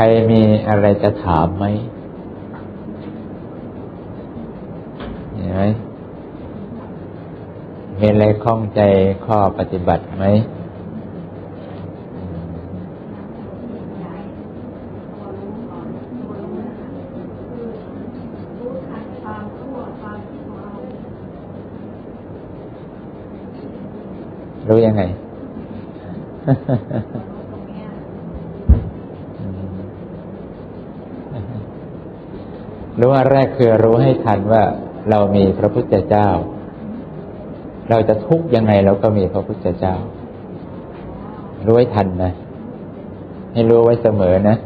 ใครมีอะไรจะถามไหมเห็นไหมมีอะไรข้องใจข้อปฏิบัติไหมรู้ยังไง รู้ว่าแรกคือรู้ให้ทันว่าเรามีพระพุทธเจ้า เราจะทุกข์ยังไงเราก็มีพระพุทธเจ้า รู้ให้ทันนะ ให้รู้ไว้เสมอนะ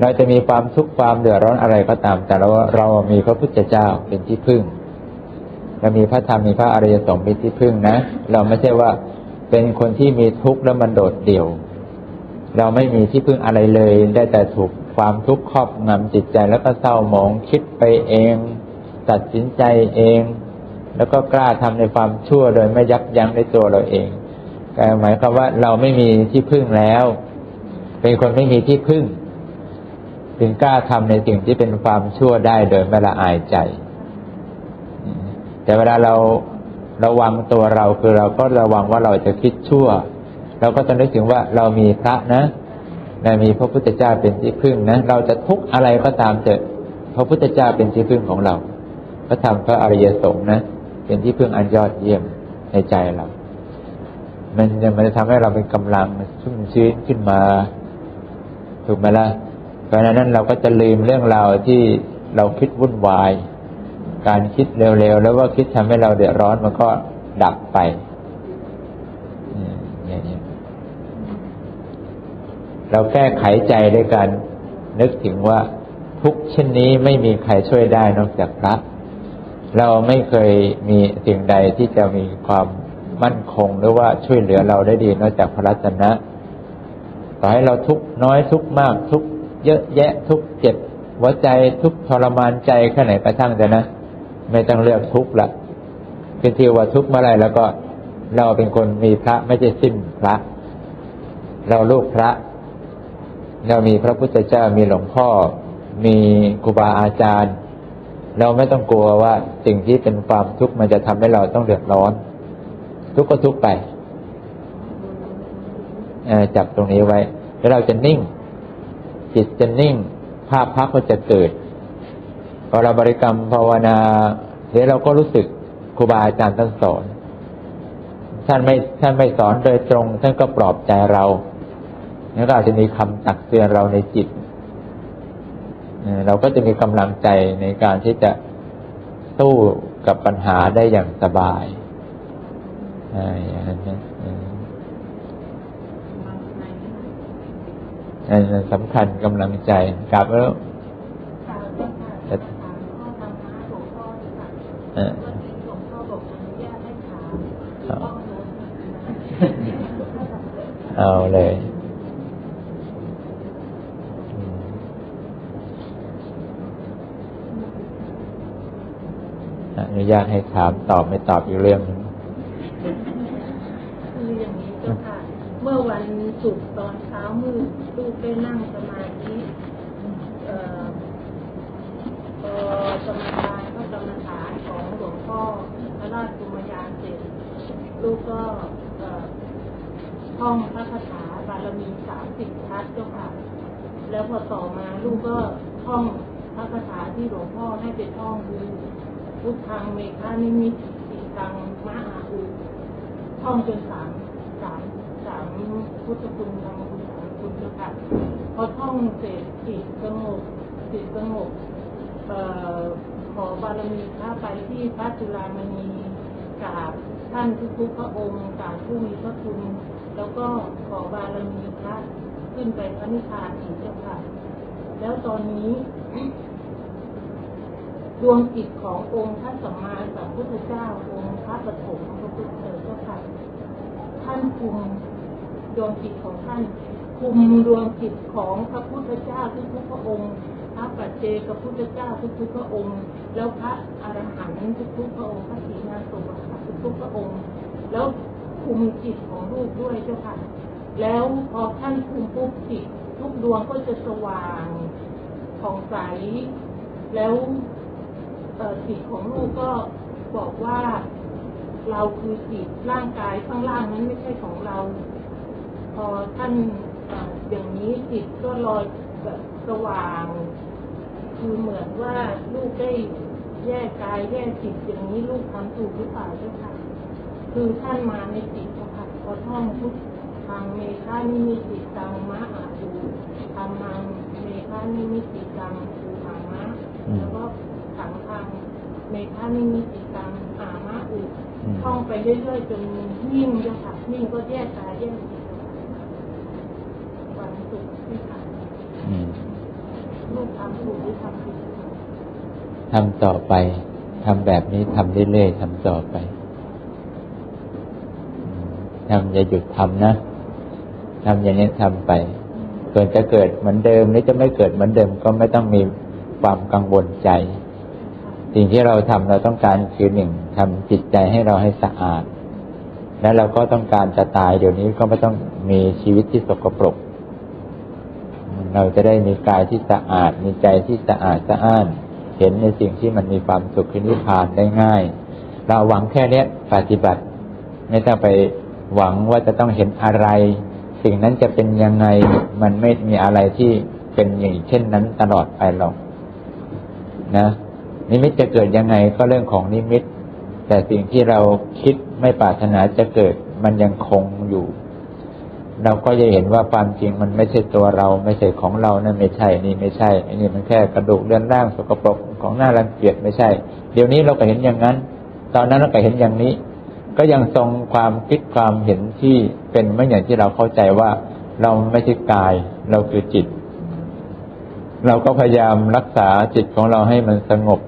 เราจะมีความทุกข์ความเดือดร้อนอะไรก็ตาม แต่เราเรามีพระพุทธเจ้าเป็นที่พึ่ง เรามีพระธรรมมีพระอริยสงฆ์เป็นที่พึ่งนะ เราไม่ใช่ว่าเป็นคนที่มีทุกข์แล้วมันโดดเดี่ยว เราไม่มีที่พึ่งอะไรเลย ได้แต่ถูก ความทุกข์ครอบงำจิตใจแล้วก็เศร้าหมองคิดไปเอง ตัดสินใจเอง แล้วก็กล้าทำในความชั่วโดยไม่ยับยั้งในตัวเราเองก็หมายความว่าเราไม่มีที่พึ่งแล้ว เป็นคนไม่มีที่พึ่งถึงกล้าทำในสิ่งที่เป็นความชั่วได้โดยไม่ละอายใจ แต่เวลาเราระวังตัวเราคือเราก็ระวังว่าเราจะคิดชั่ว เราก็จะนึกถึงว่าเรามีพระนะ เรามีพระพุทธเจ้าเป็นที่พึ่งนะเราจะทุกอะไรก็ตามเถอะพระพุทธเจ้าเป็นที่พึ่งของเราพระธรรมพระอริยสงฆ์นะเป็นที่พึ่งอันยอดเยี่ยมในใจเรา มันจะมันจะทำให้เราเป็นกำลังชุ่มชื้นขึ้นมา ถูกไหมล่ะเพราะฉะนั้นเราก็จะลืมเรื่องราวที่เราคิดวุ่นวาย การคิดเร็วๆแล้วว่าคิดทำให้เราเดือดร้อนมันก็ดับไป เราแก้ไขใจด้วยการนึกถึงว่าทุกเช่นนี้ไม่มีใครช่วยได้นอกจากพระ เราไม่เคยมีสิ่งใดที่จะมีความมั่นคงหรือว่าช่วยเหลือเราได้ดีนอกจากพระรัตนะ ต่อให้เราทุกน้อยทุกมากทุกเยอะแยะทุกเจ็บหัวใจทุกทรมานใจแค่ไหนก็ช่างแต่นะ ไม่ต้องเลือกทุกละคือที่ว่าทุกเมื่อไรแล้วก็เราเป็นคนมีพระไม่ใช่สิ้นพระ เราลูกพระ เรามีพระพุทธเจ้ามีหลวงพ่อ มีครูบาอาจารย์ เราไม่ต้องกลัวว่าสิ่งที่เป็นความทุกข์มันจะทำให้เราต้องเดือดร้อน ทุกข์ก็ทุกข์ไปจับตรงนี้ไว้ แล้วเราจะนิ่ง จิตจะนิ่ง ภาพพักก็จะเกิดพอเราบริกรรมภาวนาเดี๋ยวเราก็รู้สึกครูบาอาจารย์ท่านสอน ท่านไม่ท่านไม่สอนโดยตรง ท่านก็ปลอบใจเรา แล้วก็อาจจะมีคำตักเตือนเราในจิต เราก็จะมีกำลังใจในการที่จะสู้กับปัญหาได้อย่างสบายอ่าอย่างนั้นนะเอออันนั้นสำคัญกำลังใจกลับแล้วเอ่อเอาเลยอืม อนุญาตให้ถามตอบไม่ตอบอีกเรื่องนึงคืออย่างนี้เจ้าค่ะ เมื่อวันศุกร์ตอนเช้ามืดลูกได้นั่งสมาธิเอ่อพอกรรมฐานก็กรรมฐานของหลวงพ่อพระราชกุมยานเสร็จลูกก็เอ่อท่องพระคาถาบารมีสามสิบทัศเจ้าค่ะ แล้วพอต่อมาลูกก็ท่องพระคาถาที่หลวงพ่อให้ไปท่องคือ พุทธังเมฆานิมิตติตังมะอาอุท่องจนสามสามสามพุทธคุณธรรมคุณสามคุณเจ้าค่ะพอท่องเสร็จจิตสงบจิตสงบเอ่อขอบารมีพระไปที่พระจุลามณีกราบท่านทุกๆพระองค์กราบผู้มีพระคุณ แล้วก็ขอบารมีพระขึ้นไปพระนิพพานอีกเจ้าค่ะ แล้วตอนนี้ ดวงจิตขององค์พระสัมมาสัมพุทธเจ้าองค์พระปฐมพระพุทธเจ้าค่ะท่านคุมดวงจิตของท่านคุมดวงจิตของพระพุทธเจ้าทุกๆพระองค์ พระปัจเจกพุทธเจ้าทุกๆพระองค์ แล้วพระอรหันต์ทุกๆพระองค์พระศีนาสทุกๆพระองค์ แล้วคุมจิตของลูกด้วยเจ้าค่ะแล้วพอท่านคุมปุ๊บจิตทุกดวงก็จะสว่างผ่องใสแล้ว เอ่อจิตของลูกก็บอกว่าเราคือจิตร่างกายข้างล่างนั้นไม่ใช่ของเรา พอท่านเอ่ออย่างนี้จิตก็ลอยแบบสว่าง คือเหมือนว่าลูกได้แยกกายแยกจิตอย่างนี้ลูกทำถูกหรือเปล่าเจ้าค่ะคือท่านมาในจิตเจ้าค่ะพอท่องทุกทางเมฆานิมิติตังมะอาดูทำมังเมฆานิมิติตังภูหามะอืมแล้วก็ สังทางเมฆานิมิติตังอามะอุอืมท่องไปเรื่อยๆจนนิ่งเจ้าค่ะนิ่งก็แยกกายแยกจิตเจ้าค่ะวันศุกร์ที่ผ่านมาอืมลูกทำถูกหรือทำผิดทำต่อไปทำแบบนี้ทำเรื่อยๆทำต่อไปทำอย่าหยุดทำนะทำอย่างนี้ทำไปส่วนจะเกิดเหมือนเดิมหรือจะไม่เกิดเหมือนเดิมก็ไม่ต้องมีความกังวลใจ สิ่งที่เราทำเราต้องการคือหนึ่งทำจิตใจให้เราให้สะอาด และเราก็ต้องการจะตายเดี๋ยวนี้ก็ไม่ต้องมีชีวิตที่สกปรก เราจะได้มีกายที่สะอาด มีใจที่สะอาดสะอ้าน เห็นในสิ่งที่มันมีความสุขคือนิพพานได้ง่าย เราหวังแค่เนี้ยปฏิบัติ ไม่ต้องไปหวังว่าจะต้องเห็นอะไร สิ่งนั้นจะเป็นยังไงมันไม่มีอะไรที่เป็นอย่างเช่นนั้นตลอดไปหรอกนะ นิมิตจะเกิดยังไงก็เรื่องของนิมิต แต่สิ่งที่เราคิดไม่ปรารถนาจะเกิดมันยังคงอยู่ เราก็จะเห็นว่าความจริงมันไม่ใช่ตัวเรา ไม่ใช่ของเรานั่นไม่ใช่ นี่ไม่ใช่อันนี้มันแค่กระดูกเลือนร่างสกปรกของหน้ารังเกียจไม่ใช่ เดี๋ยวนี้เราก็เห็นอย่างนั้น ตอนนั้นเราก็เห็นอย่างนี้ ก็ยังทรงความคิดความเห็นที่เป็นไม่อย่างที่เราเข้าใจว่าเราไม่ใช่กายเราคือจิต เราก็พยายามรักษาจิตของเราให้มันสงบ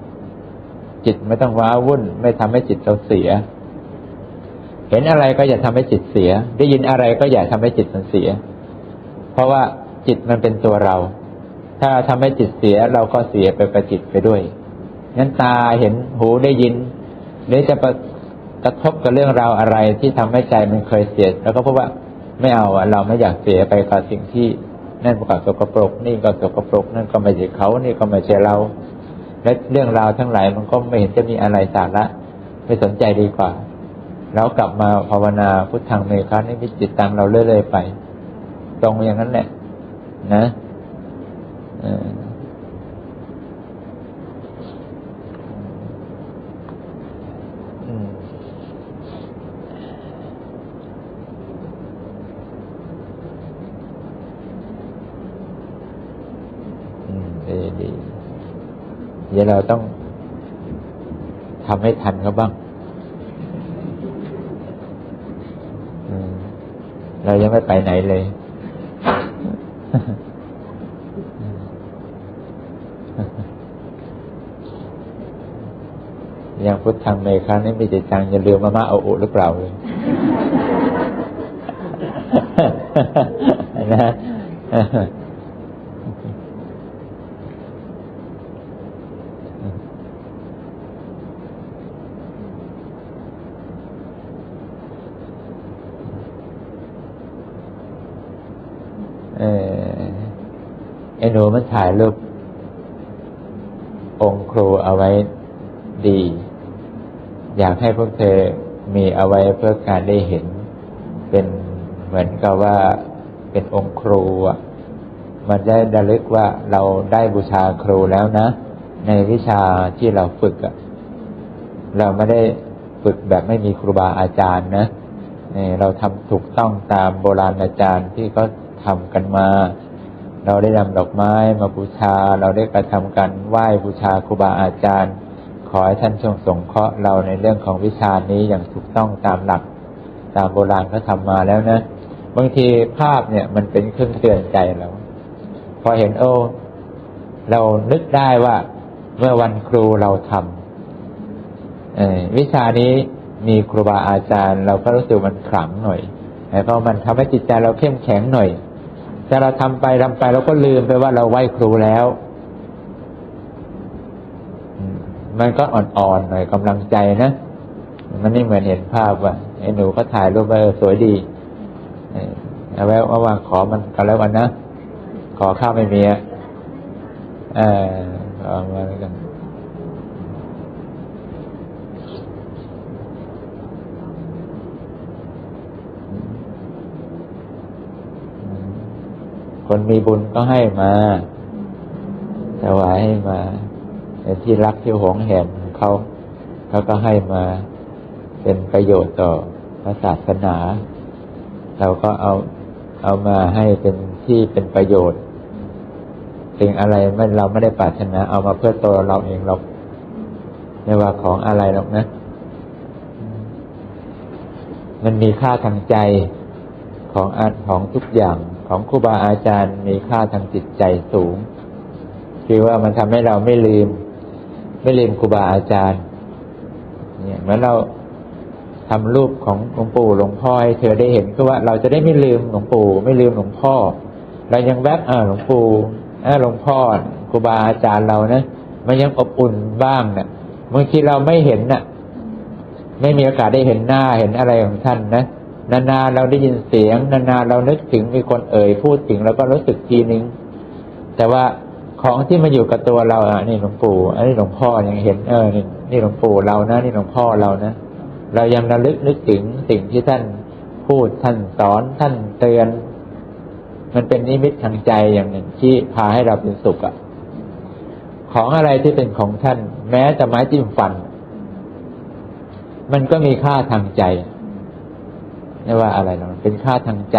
จิตไม่ต้องว้าวุ่น ไม่ทำให้จิตเราเสีย เห็นอะไรก็อย่าทำให้จิตเสีย ได้ยินอะไรก็อย่าทำให้จิตมันเสีย เพราะว่าจิตมันเป็นตัวเรา ถ้าทำให้จิตเสียเราก็เสียไปกับจิตไปด้วยงั้นตาเห็นหูได้ยินหรือจะประกระทบกับเรื่องราวอะไรที่ทำให้ใจมันเคยเสีย แล้วก็พราะว่าไม่เอาเราไม่อยากเสียไปกับสิ่งที่นั่นประกอบสกปรกนี่ก็สกปรกนั่นก็ไม่ใช่เขานี่ก็ไม่ใช่เรา และเรื่องราวทั้งหลายมันก็ไม่เห็นจะมีอะไรสาระไม่สนใจดีกว่า แล้วกลับมาภาวนาพุทธังเมฆานิมิจิตตังเราเรื่อยๆไป ตรงอย่างนั้นแหละ นะเอออืมอืมดีดี เดี๋ยวเราต้องทำให้ทันเขาบ้าง เรายังไม่ไปไหนเลย ยังพุทธังเมฆานี่มีจิตจังอย่าลืมมาม่าเอาอุหรือเปล่าเลยนะ เออไอ้หนูมันถ่ายรูปองค์ครูเอาไว้ดี อยากให้พวกเธอมีเอาไว้เพื่อการได้เห็น เป็นเหมือนกับว่าเป็นองค์ครูอะ มันได้ระลึกว่าเราได้บูชาครูแล้วนะ ในวิชาที่เราฝึกอะ เราไม่ได้ฝึกแบบไม่มีครูบาอาจารย์นะเออเราทำถูกต้องตามโบราณอาจารย์ที่เขา ทำกันมา เราได้นำดอกไม้มาบูชา เราได้กระทำการไหว้บูชาครูบาอาจารย์ ขอให้ท่านทรงสงเคราะห์เราในเรื่องของวิชานี้อย่างถูกต้องตามหลัก ตามโบราณเขาทำมาแล้วนะ บางทีภาพเนี่ยมันเป็นเครื่องเตือนใจเรา พอเห็นโอ้เรานึกได้ว่าเมื่อวันครูเราทำวิชานี้มีครูบาอาจารย์ เราก็รู้สึกมันขลังหน่อยเพราะมันทำให้จิตใจเราเข้มแข็งหน่อย แต่เราทำไปทำไปเราก็ลืมไปว่าเราไหว้ครูแล้ว มันก็อ่อนๆหน่อยกำลังใจนะมันไม่เหมือนเห็นภาพว่าไอ้หนูก็ถ่ายรูปไปสวยดีเอาไว้ว่าวางขอมันกันแล้วกันนะ ขอข้าวไม่มีอะเออเอามาแล้วกัน คนมีบุญก็ให้มาถวายให้มาเป็นที่รักที่หวงแหนของเขาเขาก็ให้มาเป็นประโยชน์ต่อพระศาสนา เราก็เอาเอามาให้เป็นที่เป็นประโยชน์ สิ่งอะไรไม่เราไม่ได้ปรารถนาเอามาเพื่อตัวเราเองหรอกไม่ว่าของอะไรหรอกนะ มันมีค่าทางใจของอาของทุกอย่าง ของครูบาอาจารย์มีค่าทางจิตใจสูง คือว่ามันทำให้เราไม่ลืม ไม่ลืมครูบาอาจารย์ เนี่ยเหมือนเราทำรูปของหลวงปู่หลวงพ่อให้เธอได้เห็นก็ว่าเราจะได้ไม่ลืมหลวงปู่ ไม่ลืมหลวงพ่อ เรายังแวบอ่าหลวงปู่อ่าหลวงพ่อครูบาอาจารย์เรานะมันยังอบอุ่นบ้างเนะ่ะบางทีเราไม่เห็นน่ะ ไม่มีโอกาสได้เห็นหน้าเห็นอะไรของท่านนะ นานๆเราได้ยินเสียง นานๆเรานึกถึงมีคนเอ่ยพูดถึงแล้วก็รู้สึกทีนึง แต่ว่าของที่มาอยู่กับตัวเราอะนี่หลวงปู่อันนี้หลวงพ่อยังเห็นเออนี่นี่หลวงปู่เรานะ นี่หลวงพ่อเรานะเรายังระลึกนึกถึงสิ่งที่ท่านพูดท่านสอนท่านเตือน มันเป็นนิมิตทางใจอย่างหนึ่งที่พาให้เราเป็นสุขอะของอะไรที่เป็นของท่าน แม้แต่ไม้จิ้มฟัน มันก็มีค่าทางใจ ไม่ว่าอะไรหรอกเป็นค่าทางใจ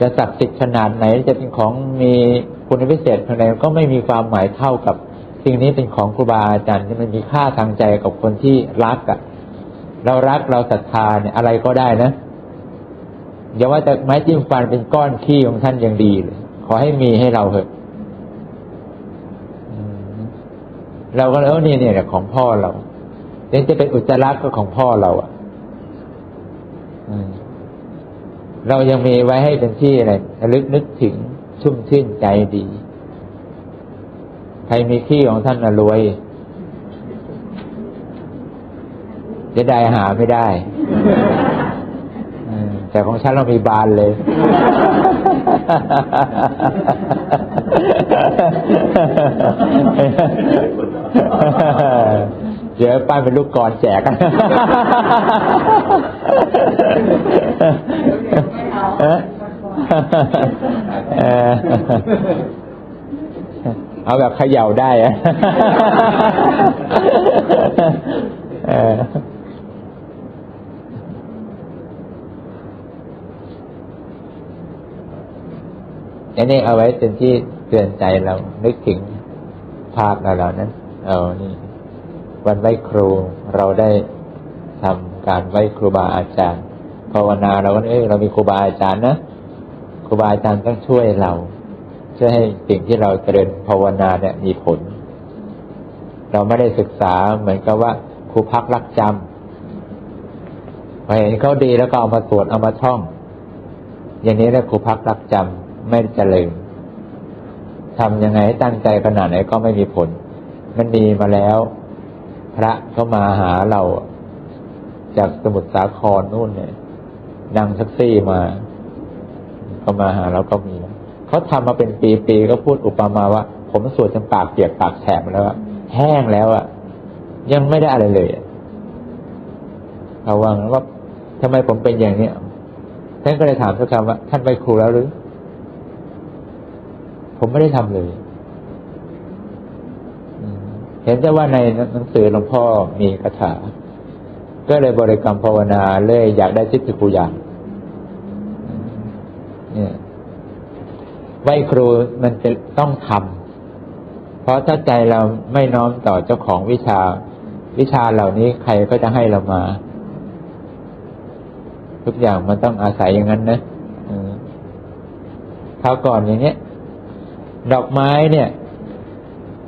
จะศักดิ์สิทธิ์ขนาดไหน จะเป็นของมีคุณพิเศษเท่าไหนก็ไม่มีความหมายเท่ากับ สิ่งนี้เป็นของครูบาอาจารย์ที่มันมีค่าทางใจกับคนที่รักอะ่ะเรารักเราศรัทธาเนี่ยอะไรก็ได้นะอย่าว่าแต่ไม้จิ้มฟันเป็นก้อนขี้ของท่านยังดีเลยขอให้มีให้เราเถอะเราก็เลยเออนี่เนี่ยของพ่อเราเดี๋ยวจะเป็นอุจจาระก็ของพ่อเราอะ อืม เรายังมีไว้ให้เป็นที่อะไรระลึกนึกถึงชุ่มชื่นใจดี ใครมีขี้ของท่านรวย จะได้หาไม่ได้ แต่ของฉันเรามีบานเลย เดี๋ยวป้าเป็นลูกกรอนแจกเออเออเอาแบบเขย่าได้อะเอออันนี้เอาไว้เป็นที่เตือนใจเรานึกถึงภาพเราเหล่านั้น เอานี่ วันไหว้ครู เราได้ทำการไหว้ครูบาอาจารย์ภาวนาเราก็เอ้ยเรามีครูบาอาจารย์นะครูบาอาจารย์ต้องช่วยเราช่วยให้สิ่งที่เราเจริญภาวนาเนี่ยมีผล เราไม่ได้ศึกษาเหมือนกับว่าครูพักรักจำพอเห็นเขาดีแล้วก็เอามาสวดเอามาท่อง อย่างนี้แหละครูพักรักจำไม่เจริญทำยังไงให้ตั้งใจขนาดไหนก็ไม่มีผล มันมีมาแล้ว พระก็มาหาเรา จากสมุทรสาครนู่นเนี่ยนั่งแท็กซี่มาก็มาหาเราก็มีนะเขาทำมาเป็นปีๆก็พูดอุปมาว่า ผมสวดจนปากเปียกปากแฉะหมแล้วอะแห้งแล้วอะยังไม่ได้อะไรเลยอะเขาว่างั้นว่าทำไมผมเป็นอย่างเนี้ยท่านก็เลยถามสักคำว่า ท่านไปครูแล้วหรือ ผมไม่ได้ทำเลย เห็นแต่ว่าในหนังสือหลวงพ่อมีคาถา ก็เลยบริกรรมภาวนาเลยอยากได้สิทธิครูอย่างเนี่ยไหวครูมันจะต้องทำเพราะถ้าใจเราไม่น้อมต่อเจ้าของวิชา วิชาเหล่านี้ใครก็จะให้เรามา ทุกอย่างมันต้องอาศัยอย่างนั้นนะเออคราวก่อนอย่างเนี้ย ดอกไม้เนี่ย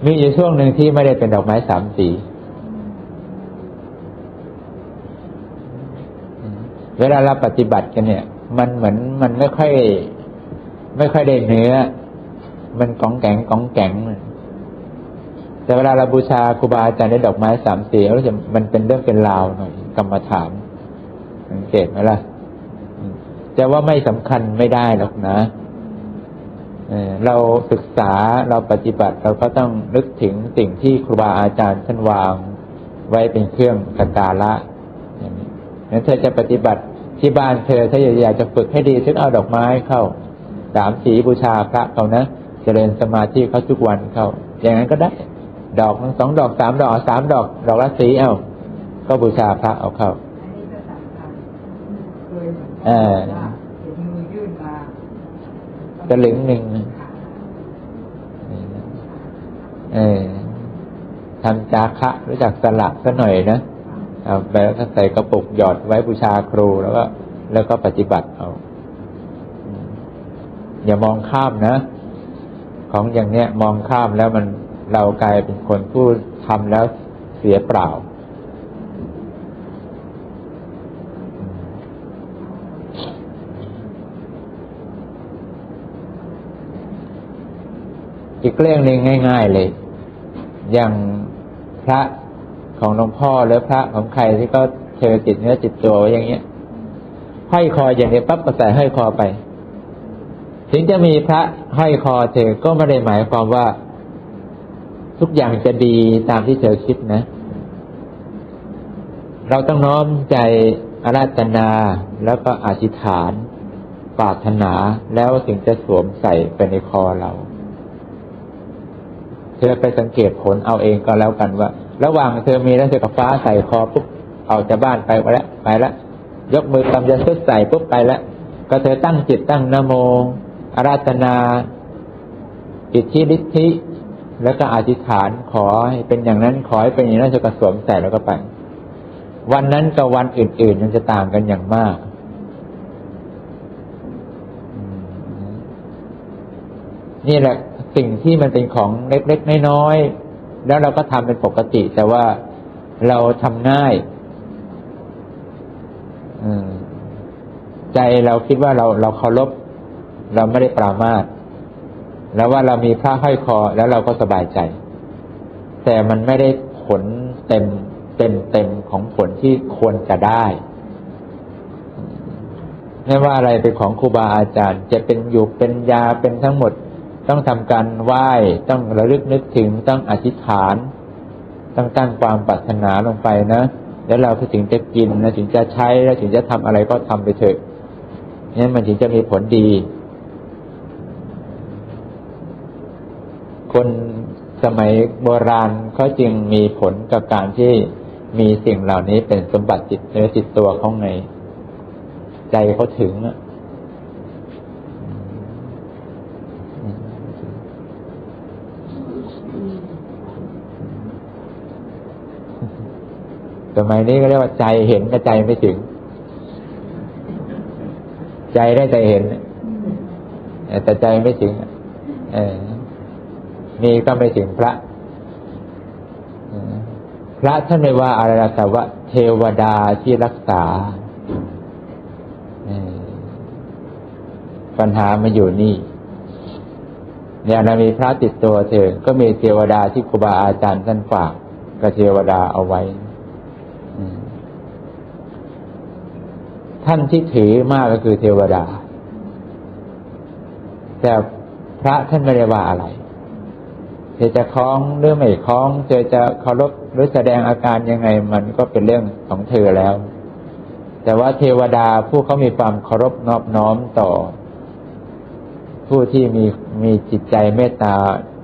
มีอยู่ช่วงหนึ่งที่ไม่ได้เป็นดอกไม้สามสีเวลาเราปฏิบัติกันเนี่ย มันเหมือนมันไม่ค่อย ไม่ค่อยได้เนื้อ มันกองแกงกองแกงแต่เวลาเราบูชาครูบาอาจารย์ได้ดอกไม้สามสีแล้วจะมันเป็นเรื่องเป็นราวหน่อยกรรมฐานสังเกตไหมล่ะจะว่าไม่สำคัญไม่ได้หรอกนะ เออเราศึกษาเราปฏิบัติเราก็ต้องนึกถึงสิ่งที่ครูบาอาจารย์ท่านวาง ไว้เป็นเครื่องกตาละอย่างนี้งั้นเธอจะปฏิบัติที่บ้านเธอถ้าอยากจะฝึกให้ดีฉันเอาดอกไม้เข้าสามสีบูชาพระเขานะเจริญสมาธิเขาทุกวันเข้าอย่างนั้นก็ได้ ดอกหนึ่งสองดอกสามดอกสามดอก ดอกละสีเอาก็บูชาพระเอาเข้าอันนี้ก็สำคัญเคยเหมือนเออ ว่าเห็นมือยื่นมา จะลึงหนึ่งเออทำจาคะรู้จักสลักซะหน่อยนะเอาไปแล้วก็ใส่กระปุกหยอดไว้บูชาครูแล้วก็แล้วก็ปฏิบัติเอาอืมอย่ามองข้ามนะ ของอย่างเนี้ยมองข้ามแล้วมันเรากลายเป็นคนผู้ทำแล้วเสียเปล่า อีกเรื่องหนึ่งง่าย ๆเลย อย่างพระของหลวงพ่อหรือพระของใครที่ก็เธอติดเนื้อติดตัวอย่างเงี้ยห้อยคออย่างเนี้ปั๊บก็ใส่ห้อยคอไป ถึงจะมีพระห้อยคอเธอก็ไม่ได้หมายความว่า ทุกอย่างจะดีตามที่เธอคิดนะ เราต้องน้อมใจอาราธนาแล้วก็อธิษฐาน ปรารถนาแล้วถึงจะสวมใส่ไปในคอเรา เธอไปสังเกตผลเอาเองก็แล้วกันว่า ระหว่างเธอมีแล้วเธอกับฟ้าใส่คอปุ๊บเอาจากบ้านไปแล้วไปแล้วยกมือกำจะซุดใส่ปุ๊บไปแล้วก็เธอตั้งจิตตั้งนโมอาราธนาอิทธิฤทธิ แล้วก็อธิษฐานขอให้เป็นอย่างนั้นขอให้เป็นอย่างนั้นเธอก็สวมใส่แล้วก็ไป วันนั้นกับวันอื่นๆมันจะต่างกันอย่างมากนี่แหละ สิ่งที่มันเป็นของเล็กๆน้อยๆแล้วเราก็ทำเป็นปกติ แต่ว่าเราทำง่ายอใจเราคิดว่าเราเราเคารพเราไม่ได้ปรามาสแล้วว่าเรามีพระห้อยคอแล้วเราก็สบายใจ แต่มันไม่ได้ผลเต็มเต็มเต็มของผลที่ควรจะได้ไม่ว่าอะไรเป็นของครูบาอาจารย์ จะเป็นอยู่เป็นยาเป็นทั้งหมด ต้องทำการไหว้ ต้องระลึกนึกถึงต้องอธิษฐาน ต้องตั้งความปรารถนาลงไปนะ แล้วเราถึงจะกินแล้วถึงจะใช้แล้วถึงจะทำอะไรก็ทำไปเถอะนี่มันถึงจะมีผลดี คนสมัยโบราณเขาจึงมีผลกับการที่มีสิ่งเหล่านี้เป็นสมบัติจิตเนื้อจิตตัวเขาไง ใจเขาถึงอะ สมัยนี้ก็เรียกว่าใจเห็นแต่ใจไม่ถึง ใจได้แต่เห็นแต่ใจไม่ถึงเออนี่ก็ไม่ถึงพระพระท่านไม่ว่าอะไรแต่ว่าเทวดาที่รักษาปัญหามาอยู่นี่เนี่ยเรามีพระติดตัวเธอก็มีเทวดาที่ครูบาอาจารย์ท่านฝากกับเทวดาเอาไว้ ท่านที่ถือมากก็คือเทวดา แต่พระท่านไม่ได้ว่าอะไรเธอจะคล้องหรือไม่คล้องเธอจะเคารพหรือแสดงอาการยังไงมันก็เป็นเรื่องของเธอแล้ว แต่ว่าเทวดาผู้เขามีความเคารพนอบน้อมต่อ ผู้ที่มีมีจิตใจเมตตา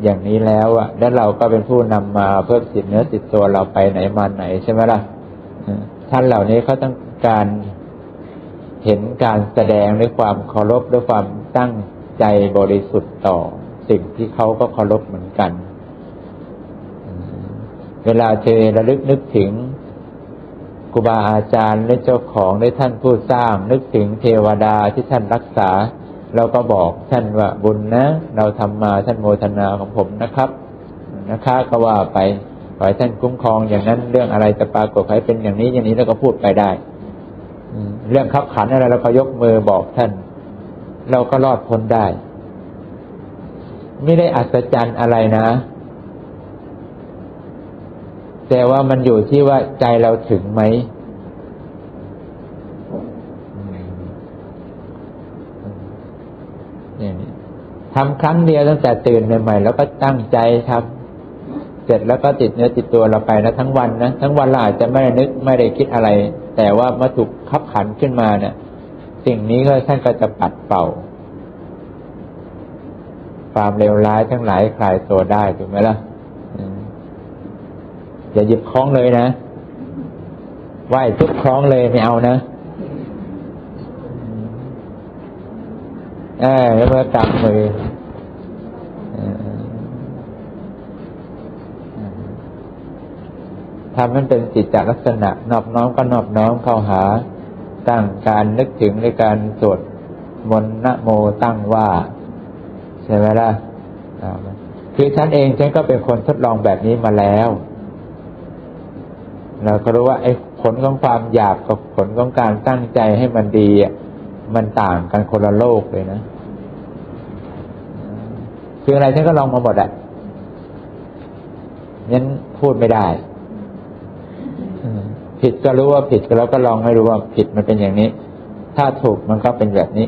อย่างนี้แล้วอะแล้วเราก็เป็นผู้นำมาเพิ่มสิทธิเนื้อสิทธิตัวเราไปไหนมาไหนใช่ไหมล่ะท่านเหล่านี้เขาต้องการ เห็นการแสดงด้วยความเคารพด้วยความตั้งใจบริสุทธิ์ต่อ สิ่งที่เขาก็เคารพเหมือนกัน เวลาเธอระลึกนึกถึงครูบาอาจารย์หรือเจ้าของหรือท่านผู้สร้าง นึกถึงเทวดาที่ท่านรักษา เราก็บอกท่านว่าบุญนะ เราทำมาท่านโมทนาของผมนะครับ นะคะก็ว่าไปขอให้ท่านคุ้มครองอย่างนั้นเรื่องอะไรจะปรากฏให้เป็นอย่างนี้อย่างนี้แล้วก็พูดไปได้ เรื่องขับขันอะไรเราก็ยกมือบอกท่าน เราก็รอดพ้นได้ ไม่ได้อัศจรรย์อะไรนะ แต่ว่ามันอยู่ที่ว่าใจเราถึงไหมนี่ททำครั้งเดียวตั้งแต่ตื่นใหม่ๆแล้วก็ตั้งใจทำเสร็จแล้วก็ติดเนื้อติดตัวเราไปนะทั้งวันนะทั้งวันเราอาจจะไม่ได้นึกไม่ได้คิดอะไร แต่ว่าเมื่อถูกขับขันขึ้นมาเนี่ยสิ่งนี้ก็ท่านก็จะปัดเป่า ความเลวร้ายทั้งหลายคลายตัวได้ถูกไหมล่ะอย่าหยิบคล้องเลยนะไหว้ทุกคล้องเลยไม่เอานะเออแล้วมื่อกำมือเออ ทำมันเป็นจิตจลักษณะนอบน้อมก็นอบน้อมเข้าหา ตั้งการนึกถึงในการสวดมนต์นะโมตั้งว่า ใช่ไหมล่ะคือฉันเองฉันก็เป็นคนทดลองแบบนี้มาแล้วเราก็รู้ว่าไอ้ผลของความอยากกับผลของการตั้งใจให้มันดีมันต่างกันคนละโลกเลยนะคืออะไรฉันก็ลองมาหมดอะงั้นพูดไม่ได้ ผิดก็รู้ว่าผิดแล้วก็ลองให้รู้ว่าผิดมันเป็นอย่างนี้ ถ้าถูกมันก็เป็นแบบนี้